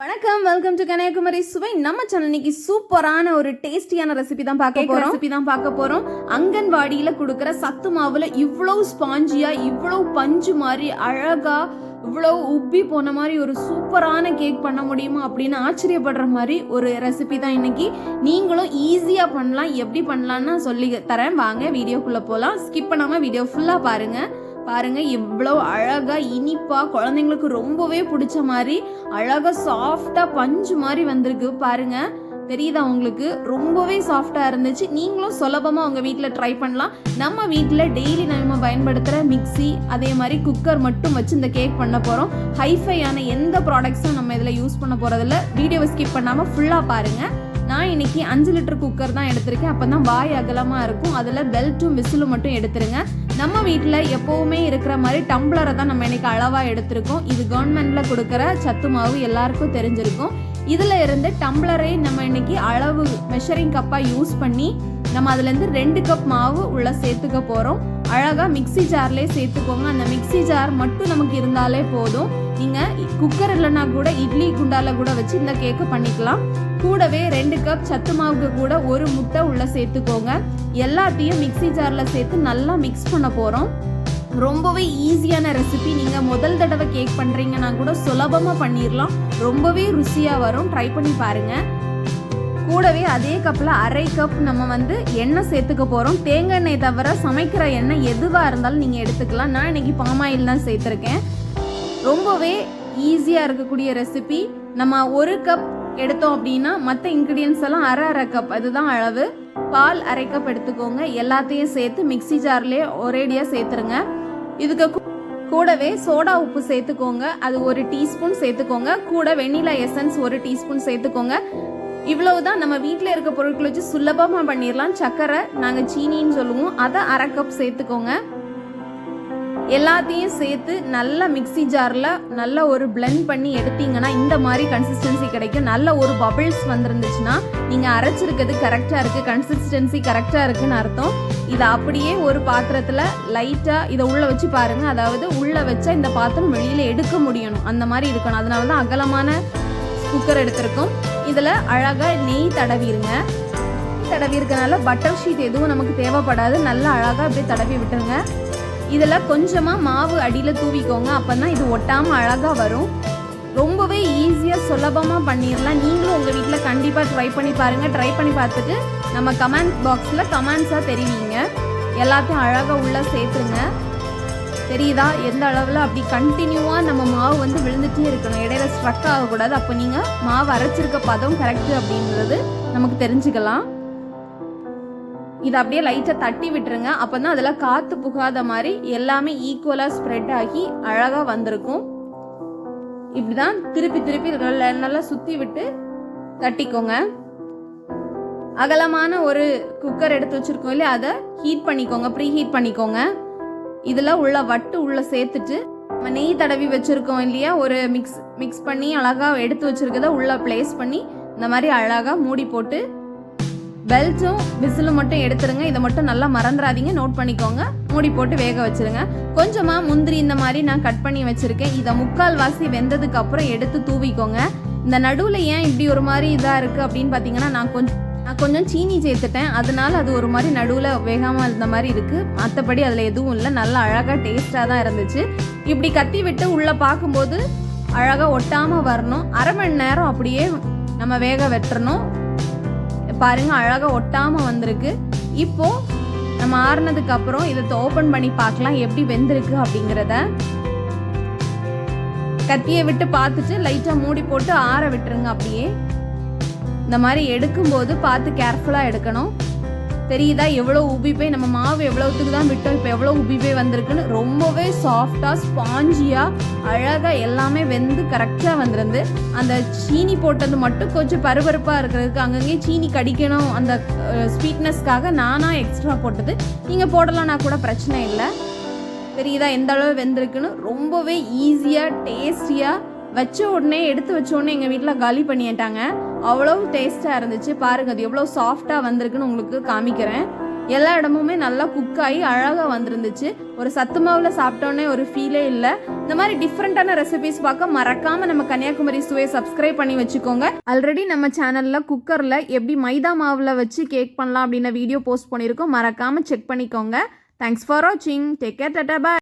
வணக்கம். Welcome to Kanyakumari சுவை. நம்ம சேனல் இன்னைக்கு சூப்பரான ஒரு டேஸ்டியான ரெசிபி தான் பார்க்க போறோம். ரெசிபி தான் பார்க்க போறோம். அங்கன்வாடியில கொடுக்குற சத்து மாவுல இவ்வளவு ஸ்பாஞ்சியா இவ்வளவு பஞ்சு மாதிரி அழகா இவ்வளவு உப்பி போன மாதிரி ஒரு சூப்பரான கேக் பண்ண முடியுமா அப்படின்னு ஆச்சரியப்படுற மாதிரி ஒரு ரெசிபி தான் இன்னைக்கு. நீங்களும் ஈஸியாக பண்ணலாம். எப்படி பண்ணலாம்னு சொல்லி தரேன். வாங்க வீடியோக்குள்ளே போகலாம் ஸ்கிப் பண்ணாமல் வீடியோ ஃபுல்லாக பாருங்க. பாருங்க எவ்வளோ அழகா இனிப்பா குழந்தைங்களுக்கு ரொம்பவே பிடிச்ச மாதிரி அழகா சாஃப்டா பஞ்சு மாதிரி வந்திருக்கு பாருங்க. தெரியுதா உங்களுக்கு? ரொம்பவே சாஃப்டா இருந்துச்சு. நீங்களும் சுலபமா உங்க வீட்டில் ட்ரை பண்ணலாம். நம்ம வீட்டில் டெய்லி நம்ம பயன்படுத்துகிற மிக்ஸி அதே மாதிரி குக்கர் மட்டும் வச்சு இந்த கேக் பண்ண போகிறோம் ஹைஃபையான எந்த ப்ராடக்ட்ஸும் நம்ம இதில் யூஸ் பண்ண போகிறதில்ல வீடியோவை ஸ்கிப் பண்ணாமல் ஃபுல்லாக பாருங்கள் நான் இன்னைக்கு அஞ்சு லிட்டர் குக்கர் தான் எடுத்திருக்கேன். அப்போ தான் வாய் அகலமாக இருக்கும். அதில் பெல்ட்டும் விசிலும் மட்டும் எடுத்துருங்க. நம்ம வீட்டில் எப்போவுமே இருக்கிற மாதிரி டம்ளரை தான் நம்ம இன்னைக்கு அளவாக எடுத்திருக்கோம். இது கவர்மெண்ட்டில் கொடுக்குற சத்து மாவு எல்லாருக்கும் தெரிஞ்சிருக்கும். இதில் இருந்து டம்ளரை நம்ம இன்னைக்கு அளவு மெஷரிங் கப்பாக யூஸ் பண்ணி நம்ம அதுலேருந்து ரெண்டு கப் மாவு உள்ள சேர்த்துக்க போகிறோம் அழகாக மிக்ஸி ஜார்லேயே சேர்த்துக்கோங்க. அந்த மிக்ஸி ஜார் மட்டும் நமக்கு இருந்தாலே போதும். நீங்கள் குக்கர் இல்லைன்னா கூட இட்லி குண்டால கூட வச்சு இந்த கேக்கு பண்ணிக்கலாம். கூடவே ரெண்டு கப் சத்து மாவுக்கு கூட ஒரு முட்டை உள்ள சேர்த்துக்கோங்க. எல்லாத்தையும் மிக்ஸி ஜாரில் சேர்த்து நல்லா மிக்ஸ் பண்ண போகிறோம் ரொம்பவே ஈஸியான ரெசிபி நீங்கள் முதல் தடவை கேக் பண்ணுறீங்கன்னா கூட சுலபமாக பண்ணிடலாம் ரொம்பவே ருசியாக வரும். ட்ரை பண்ணி பாருங்கள் கூடவே அதே கப்பில் அரை கப் நம்ம வந்து எண்ணெய் சேர்த்துக்க போகிறோம் தேங்காய் எண்ணெய் தவிர சமைக்கிற எண்ணெய் எதுவாக இருந்தாலும் நீங்கள் எடுத்துக்கலாம். நான் இன்னைக்கு பாமாயில் தான் சேர்த்துருக்கேன். ரொம்பவே ஈஸியாக இருக்கக்கூடிய ரெசிபி நம்ம ஒரு கப் எடுத்தோம் அப்படின்னா மற்ற இன்க்ரீடியன்ஸ் எல்லாம் அரை அரை கப் அதுதான் அளவு. பால் அரை கப் எடுத்துக்கோங்க. எல்லாத்தையும் சேர்த்து மிக்ஸி ஜார்லேயே ஒரேடியாக சேர்த்துருங்க. இதுக்கு கூடவே சோடா உப்பு சேர்த்துக்கோங்க. அது ஒரு டீஸ்பூன் சேர்த்துக்கோங்க. கூட வெண்ணிலா எசன்ஸ் ஒரு டீஸ்பூன் சேர்த்துக்கோங்க. இவ்வளவுதான் நம்ம வீட்டில் இருக்க பொருட்களை வச்சு சுலபமாக பண்ணிடலாம் சக்கரை நாங்கள் சீனின்னு சொல்லுவோம். அதை அரை கப் சேர்த்துக்கோங்க. எல்லாத்தையும் சேர்த்து நல்லா மிக்ஸி ஜாரில் நல்லா ஒரு பிளெண்ட் பண்ணி எடுத்தீங்கன்னா இந்த மாதிரி கன்சிஸ்டன்சி கிடைக்கும். நல்ல ஒரு பபிள்ஸ் வந்துருந்துச்சுன்னா நீங்கள் அரைச்சிருக்கிறது கரெக்டாக இருக்குது கன்சிஸ்டன்சி கரெக்டாக இருக்குன்னு அர்த்தம். இதை அப்படியே ஒரு பாத்திரத்தில் லைட்டாக இதை உள்ளே வச்சு பாருங்கள் அதாவது உள்ளே வச்சா இந்த பாத்திரம் வெளியில் எடுக்க முடியணும். அந்த மாதிரி இருக்கணும். அதனால தான் அகலமான குக்கர் எடுத்திருக்கோம். இதில் அழகாக நெய் தடவிடுங்க நெய் தடவி இருக்கனால பட்டர் ஷீட் எதுவும் நமக்கு தேவைப்படாது. நல்லா அழகாக அப்படியே தடவி விட்டுருங்க. இதில் கொஞ்சமாக மாவு அடியில் தூவிக்கோங்க. அப்போ தான் இது ஒட்டாமல் அழகாக வரும். ரொம்பவே ஈஸியாக சுலபமாக பண்ணிடலாம். நீங்களும் உங்கள் வீட்டில் கண்டிப்பாக ட்ரை பண்ணி பாருங்கள் ட்ரை பண்ணி பார்த்துட்டு நம்ம கமெண்ட் பாக்ஸில் கமெண்ட்ஸாக தெரிவிங்க. எல்லாத்தையும் அழகாக உள்ளே சேர்த்துருங்க. தெரியுதா? எந்த அளவில் அப்படி கண்டினியூவாக நம்ம மாவு வந்து விழுந்துட்டே இருக்கணும். இடையில ஸ்ட்ரக் ஆகக்கூடாது. அப்போ நீங்கள் மாவு அரைச்சிருக்க பதம் கரெக்டு அப்படின்றது நமக்கு தெரிஞ்சுக்கலாம். இதை அப்படியே லைட்டாக தட்டி விட்டுருங்க. அப்போ தான் அதில் காற்று புகாத மாதிரி எல்லாமே ஈக்குவலாக ஸ்ப்ரெட் ஆகி அழகாக வந்திருக்கும். இப்படி தான் திருப்பி திருப்பி நல்லா நல்லா சுற்றி விட்டு தட்டிக்கோங்க. அகலமான ஒரு குக்கர் எடுத்து வச்சுருக்கோம் இல்லையா? அதை ஹீட் பண்ணிக்கோங்க ப்ரீ ஹீட் பண்ணிக்கோங்க. இதில் உள்ள வட்டு உள்ளே சேர்த்துட்டு நம்ம நெய் தடவி வச்சுருக்கோம் இல்லையா? ஒரு மிக்ஸ் மிக்ஸ் பண்ணி அழகாக எடுத்து வச்சுருக்கத உள்ளே ப்ளேஸ் பண்ணி இந்த மாதிரி அழகாக மூடி போட்டு பெல்ட்டும் விசிலும் மட்டும் எடுத்துருங்க. இதை மட்டும் நல்லா மறந்துடாதீங்க நோட் பண்ணிக்கோங்க. மூடி போட்டு வேக வச்சிருங்க. கொஞ்சமாக முந்திரி இந்த மாதிரி நான் கட் பண்ணி வச்சுருக்கேன். இதை முக்கால் வாசி வெந்ததுக்கு அப்புறம் எடுத்து தூவிக்கோங்க. இந்த நடுவில் ஏன் இப்படி ஒரு மாதிரி இதாக இருக்குது அப்படின்னு பார்த்தீங்கன்னா நான் கொஞ்சம் நான் கொஞ்சம் சீனி சேர்த்துட்டேன். அதனால அது ஒரு மாதிரி நடுவில் வேகாமல் இருந்த மாதிரி இருக்குது மற்றபடி அதில் எதுவும் இல்லை. நல்லா அழகாக டேஸ்ட்டாக தான் இருந்துச்சு. இப்படி கத்தி விட்டு உள்ளே பார்க்கும்போது அழகாக ஒட்டாமல் வரணும். அரை மணி நேரம் அப்படியே நம்ம வேக வெட்டுறணும் பாருங்க அழகாக ஒட்டாமல் வந்திருக்கு. இப்போ நம்ம ஆறுனதுக்கு அப்புறம் இதை ஓப்பன் பண்ணி பார்க்கலாம் எப்படி வெந்திருக்கு அப்படிங்கிறத. கத்தியை விட்டு பார்த்துட்டு லைட்டாக மூடி போட்டு ஆற விட்டுருங்க அப்படியே. இந்த மாதிரி எடுக்கும்போது பார்த்து கேர்ஃபுல்லாக எடுக்கணும். தெரியுதா? எவ்வளோ உபி போய் நம்ம மாவு எவ்வளோத்துக்கு தான் விட்டோம்? இப்போ எவ்வளோ உபி போய் வந்திருக்குன்னு? ரொம்பவே சாஃப்டாக ஸ்பாஞ்சியாக அழகாக எல்லாமே வெந்து கரெக்டாக வந்துருந்து அந்த சீனி போட்டது மட்டும் கொஞ்சம் பருபருப்பாக இருக்கிறதுக்கு அங்கங்கே சீனி கடிக்கணும். அந்த ஸ்வீட்னஸ்க்காக நானாக எக்ஸ்ட்ரா போட்டது. நீங்கள் போடலாம்னா கூட பிரச்சனை இல்லை. தெரியுதா? எந்த அளவு வெந்திருக்குன்னு? ரொம்பவே ஈஸியாக டேஸ்டியாக வச்ச உடனே எடுத்து வச்ச உடனே எங்கள் வீட்டில் காலி பண்ணிட்டாங்க. அவ்வளோ டேஸ்ட்டாக இருந்துச்சு. பாருங்க அது எவ்வளோ சாஃப்டாக வந்திருக்குன்னு உங்களுக்கு காமிக்கிறேன். எல்லா இடமுமே நல்லா குக் ஆகி அழகாக வந்திருந்துச்சு. ஒரு சத்து மாவில் சாப்பிட்டோன்னே ஒரு ஃபீலே இல்லை. இந்த மாதிரி டிஃப்ரெண்ட்டான ரெசிபிஸ் பார்க்க மறக்காமல் நம்ம கன்னியாகுமரி சுவையை சப்ஸ்கிரைப் பண்ணி வச்சுக்கோங்க. ஆல்ரெடி நம்ம சேனலில் குக்கரில் எப்படி மைதா மாவில் வச்சு கேக் பண்ணலாம் அப்படின்ன வீடியோ போஸ்ட் பண்ணியிருக்கோம். மறக்காமல் செக் பண்ணிக்கோங்க. தேங்க்ஸ் ஃபார் வாட்சிங் டேக் கேர் டட்டா பாய்